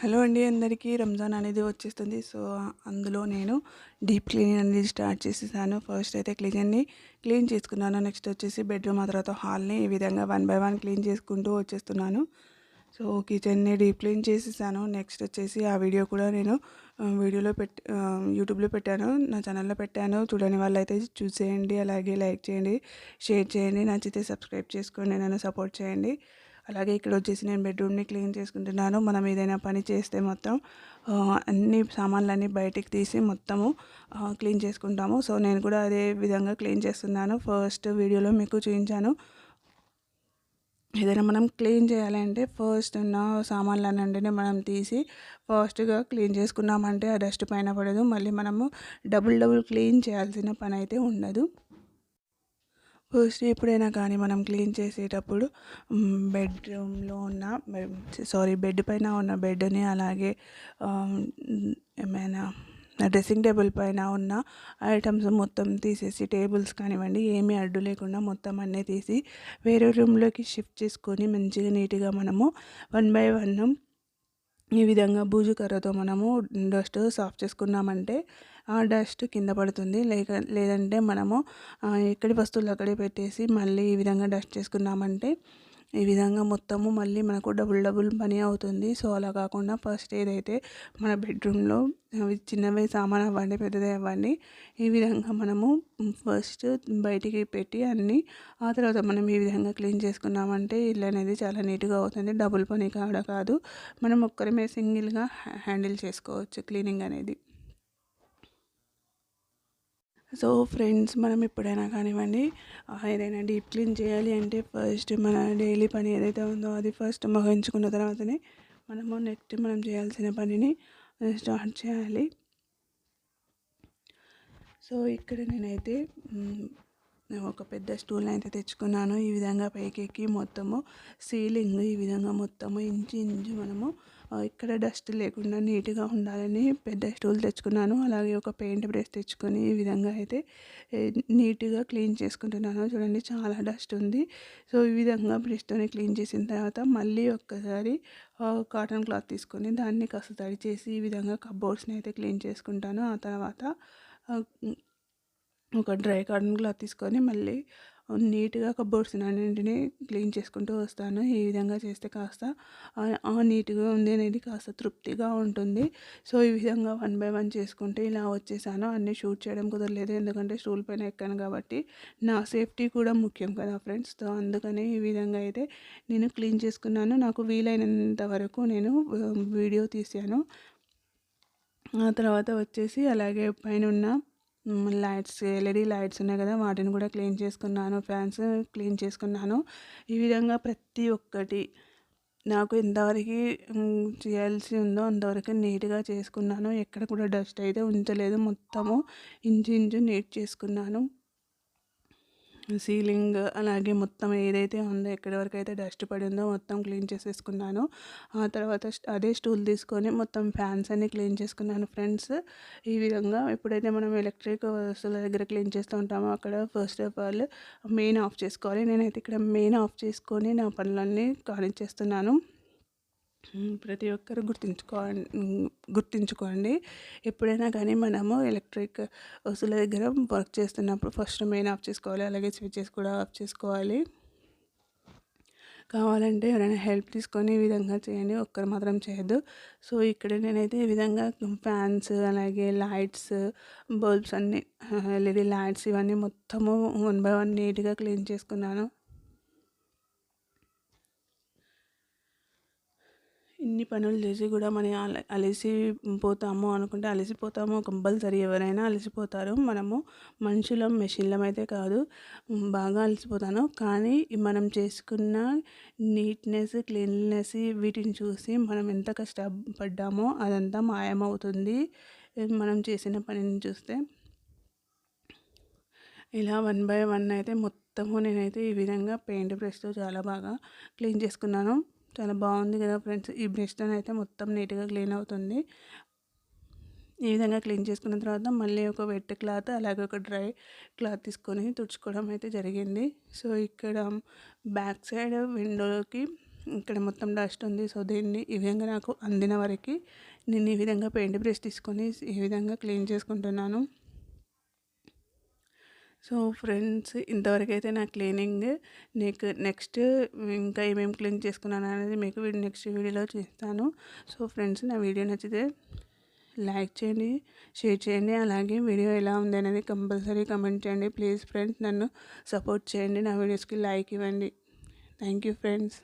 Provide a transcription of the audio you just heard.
Hello అండి అందరికీ రంజాన్ అనేది వచ్చేస్తుంది. సో అందులో నేను డీప్ క్లీనింగ్ అనేది స్టార్ట్ చేసేసాను. ఫస్ట్ అయితే క్లీన్ని క్లీన్ చేసుకున్నాను. నెక్స్ట్ వచ్చేసి బెడ్రూమ్ ఆ తర్వాత హాల్ని ఈ విధంగా వన్ బై వన్ క్లీన్ చేసుకుంటూ వచ్చేస్తున్నాను. సో కిచెన్ని డీప్ క్లీన్ చేసేసాను. నెక్స్ట్ వచ్చేసి ఆ వీడియో కూడా నేను వీడియోలో పెట్ యూట్యూబ్లో పెట్టాను. నా ఛానల్లో పెట్టాను. చూడని వాళ్ళైతే చూసేయండి. అలాగే లైక్ చేయండి షేర్ చేయండి. నచ్చితే సబ్స్క్రైబ్ చేసుకోండి. నన్ను సపోర్ట్ చేయండి. అలాగే ఇక్కడ వచ్చేసి నేను బెడ్రూమ్ని క్లీన్ చేసుకుంటున్నాను. మనం ఏదైనా పని చేస్తే మొత్తం అన్ని సామాన్లన్నీ బయటికి తీసి మొత్తము క్లీన్ చేసుకుంటాము. సో నేను కూడా అదే విధంగా క్లీన్ చేస్తున్నాను. ఫస్ట్ వీడియోలో మీకు చూపించాను. ఏదైనా మనం క్లీన్ చేయాలంటే ఫస్ట్ ఉన్న సామాన్లన్నింటినీ మనం తీసి ఫాస్ట్గా క్లీన్ చేసుకున్నామంటే ఆ డస్ట్ పైన పడదు. మళ్ళీ మనము డబుల్ డబుల్ క్లీన్ చేయాల్సిన పని అయితే ఉండదు. ఫస్ట్ ఎప్పుడైనా కానీ మనం క్లీన్ చేసేటప్పుడు బెడ్రూమ్లో ఉన్న సారీ బెడ్ పైన ఉన్న బెడ్ని అలాగే ఏమైనా డ్రెస్సింగ్ టేబుల్ పైన ఉన్న ఐటమ్స్ మొత్తం తీసేసి టేబుల్స్ కానివ్వండి ఏమీ అడ్డు లేకుండా మొత్తం అన్నీ తీసి వేరే రూమ్లోకి షిఫ్ట్ చేసుకొని మంచిగా నీట్గా మనము వన్ బై వన్ ఈ విధంగా బూజు కర్రతో మనము డస్ట్ సాఫ్ చేసుకున్నామంటే ఆ డస్ట్ కింద పడుతుంది. లేక లేదంటే మనము ఎక్కడి వస్తువులు అక్కడే పెట్టేసి మళ్ళీ ఈ విధంగా డస్ట్ చేసుకున్నామంటే ఈ విధంగా మొత్తము మళ్ళీ మనకు డబుల్ డబుల్ పని అవుతుంది. సో అలా కాకుండా ఫస్ట్ ఏదైతే మన బెడ్రూమ్లో చిన్నవి సామాన్ అవ్వండి పెద్దది అవ్వండి ఈ విధంగా మనము ఫస్ట్ బయటికి పెట్టి అన్నీ ఆ తర్వాత మనం ఈ విధంగా క్లీన్ చేసుకున్నామంటే ఇల్లు అనేది చాలా నీట్గా అవుతుంది. డబుల్ పని కాడ కాదు. మనం ఒక్కరిమే సింగిల్గా హ్యాండిల్ చేసుకోవచ్చు క్లీనింగ్ అనేది. సో ఫ్రెండ్స్ మనం ఎప్పుడైనా కానివ్వండి ఏదైనా డీప్ క్లీన్ చేయాలి అంటే ఫస్ట్ మన డైలీ పని ఏదైతే ఉందో అది ఫస్ట్ మహించుకున్న తర్వాతనే మనము నెక్స్ట్ మనం చేయాల్సిన పనిని స్టార్ట్ చేయాలి. సో ఇక్కడ నేనైతే ఒక పెద్ద స్టూల్ అయితే తెచ్చుకున్నాను. ఈ విధంగా పైకెక్కి మొత్తము సీలింగ్ ఈ విధంగా మొత్తము ఇంచు ఇంచు మనము ఇక్కడ డస్ట్ లేకుండా నీట్గా ఉండాలని పెద్ద స్టూల్ తెచ్చుకున్నాను. అలాగే ఒక పెయింట్ బ్రష్ తెచ్చుకొని ఈ విధంగా అయితే నీట్గా క్లీన్ చేసుకుంటున్నాను. చూడండి చాలా డస్ట్ ఉంది. సో ఈ విధంగా బ్రష్తోని క్లీన్ చేసిన తర్వాత మళ్ళీ ఒక్కసారి కాటన్ క్లాత్ తీసుకొని దాన్ని కాస్త తడి చేసి ఈ విధంగా కబోర్డ్స్ని అయితే క్లీన్ చేసుకుంటాను. ఆ తర్వాత ఒక డ్రై కాటన్ క్లాత్ తీసుకొని మళ్ళీ నీట్గా కబోర్డ్స్ అన్నింటినీ క్లీన్ చేసుకుంటూ వస్తాను. ఈ విధంగా చేస్తే కాస్త నీట్గా ఉంది అనేది కాస్త తృప్తిగా ఉంటుంది. సో ఈ విధంగా వన్ బై వన్ చేసుకుంటే ఇలా వచ్చేసాను. అన్నీ షూట్ చేయడం కుదరలేదు. ఎందుకంటే స్టూల్ పైన ఎక్కాను కాబట్టి నా సేఫ్టీ కూడా ముఖ్యం కదా ఫ్రెండ్స్. సో అందుకని ఈ విధంగా అయితే నేను క్లీన్ చేసుకున్నాను. నాకు వీలైనంత వరకు నేను వీడియో తీశాను ఆ తర్వాత వచ్చేసి అలాగే పైన ఉన్న లైట్స్ ఎల్ఈడి లైట్స్ ఉన్నాయి కదా వాటిని కూడా క్లీన్ చేసుకున్నాను ఫ్యాన్స్ క్లీన్ చేసుకున్నాను. ఈ విధంగా ప్రతి ఒక్కటి నాకు ఎంతవరకు చేయాల్సి ఉందో అంతవరకు నీట్గా చేసుకున్నాను. ఎక్కడ కూడా డస్ట్ అయితే ఉంచలేదు. మొత్తము ఇంచు ఇంచు నీట్ చేసుకున్నాను. సీలింగ్ అలాగే మొత్తం ఏదైతే ఉందో ఎక్కడి వరకు అయితే డస్ట్ పడిందో మొత్తం క్లీన్ చేసేసుకున్నాను. ఆ తర్వాత అదే స్టూల్ తీసుకొని మొత్తం ఫ్యాన్స్ అన్ని క్లీన్ చేసుకున్నాను ఫ్రెండ్స్. ఈ విధంగా ఎప్పుడైతే మనం ఎలక్ట్రిక్ వస్తువుల దగ్గర క్లీన్ చేస్తూ ఉంటామో అక్కడ first of all main off చేసుకోవాలి. నేనైతే ఇక్కడ మెయిన్ ఆఫ్ చేసుకొని నా పనులన్నీ కానిచ్చేస్తున్నాను. ప్రతి ఒక్కరు గుర్తించుకో గుర్తుంచుకోండి. ఎప్పుడైనా కానీ మనము ఎలక్ట్రిక్ వస్తువుల దగ్గర వర్క్ చేస్తున్నప్పుడు ఫస్ట్ మెయిన్ ఆఫ్ చేసుకోవాలి అలాగే స్విచ్చెస్ కూడా ఆఫ్ చేసుకోవాలి. కావాలంటే ఎవరైనా హెల్ప్ తీసుకొని ఈ విధంగా చేయండి ఒక్కరు మాత్రం చేయొద్దు. సో ఇక్కడ నేనైతే ఈ విధంగా ఫ్యాన్స్ అలాగే లైట్స్ బల్బ్స్ అన్నీ ఎల్ఈడి లైట్స్ ఇవన్నీ మొత్తము వన్ బై వన్ నీట్గా క్లీన్ చేసుకున్నాను. ఇన్ని పనులు చేసి కూడా మనం అలసిపోతాము అనుకుంటే అలసిపోతాము. కంపల్సరీ ఎవరైనా అలసిపోతారు. మనము మనుషులం మెషిన్లం అయితే కాదు. బాగా అలసిపోతాను. కానీ మనం చేసుకున్న నీట్నెస్ క్లీన్లీనెస్ వీటిని చూసి మనం ఎంత కష్టపడ్డామో అదంతా మాయమవుతుంది. మనం చేసిన పనిని చూస్తే. ఇలా వన్ బై వన్ అయితే మొత్తము నేనైతే ఈ విధంగా పెయింట్ బ్రష్తో చాలా బాగా క్లీన్ చేసుకున్నాను. చాలా బాగుంది కదా ఫ్రెండ్స్. ఈ బ్రష్తో అయితే మొత్తం నీట్గా క్లీన్ అవుతుంది. ఈ విధంగా క్లీన్ చేసుకున్న తర్వాత మళ్ళీ ఒక వెట్ క్లాత్ అలాగే ఒక డ్రై క్లాత్ తీసుకొని తుడుచుకోవడం అయితే జరిగింది. సో ఇక్కడ బ్యాక్ సైడ్ విండోకి ఇక్కడ మొత్తం డస్ట్ ఉంది. సో దీన్ని ఈ విధంగా నాకు అందిన వరకు నేను ఈ విధంగా పెయింట్ బ్రష్ తీసుకొని ఈ విధంగా క్లీన్ చేసుకుంటున్నాను. సో ఫ్రెండ్స్ ఇంతవరకు అయితే నా క్లీనింగ్ నీకు నెక్స్ట్ ఇంకా ఏమేమి క్లీన్ చేసుకున్నాను అనేది మీకు నెక్స్ట్ వీడియోలో చూస్తాను సో ఫ్రెండ్స్ నా వీడియో నచ్చితే లైక్ చేయండి షేర్ చేయండి. అలాగే వీడియో ఎలా ఉంది అనేది కంపల్సరీ కమెంట్ చేయండి. ప్లీజ్ ఫ్రెండ్స్ నన్ను సపోర్ట్ చేయండి. నా వీడియోస్కి లైక్ ఇవ్వండి. Thank you friends.